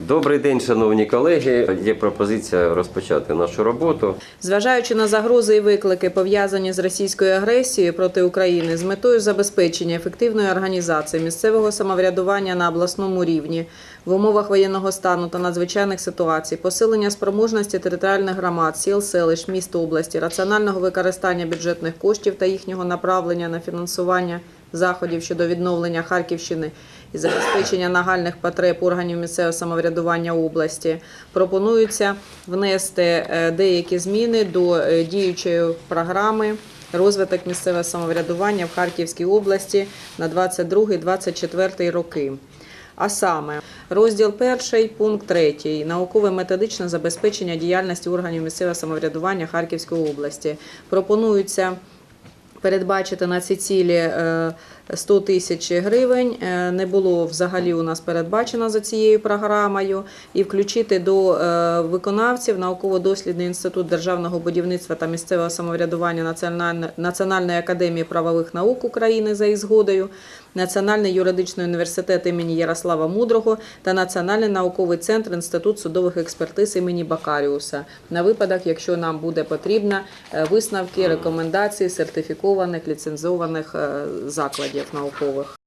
Добрий день, шановні колеги. Є пропозиція розпочати нашу роботу. Зважаючи на загрози і виклики, пов'язані з російською агресією проти України, з метою забезпечення ефективної організації місцевого самоврядування на обласному рівні в умовах воєнного стану та надзвичайних ситуацій, посилення спроможності територіальних громад, сіл, селищ, міст області, раціонального використання бюджетних коштів та їхнього направлення на фінансування заходів щодо відновлення Харківщини і забезпечення нагальних потреб органів місцевого самоврядування області пропонується внести е, деякі зміни до е, діючої програми. Розвиток місцевого самоврядування в Харківській області на 22-24 роки. А саме розділ 1, пункт 3 наукове методичне забезпечення діяльності органів місцевого самоврядування Харківської області. Пропонується передбачити на ці цілі е, 100 тисяч гривень. Е, Не було взагалі у нас передбачено за цією програмою. І включити до е, виконавців науково-дослідний інститут державного будівництва та місцевого самоврядування Національної академії правових наук України за їх згодою, Національний юридичний університет імені Ярослава Мудрого та Національний науковий центр Інститут судових експертиз імені Бакаріуса на випадок, якщо нам буде потрібно е, висновки, рекомендації сертифікованих ліцензованих е, закладів наукових.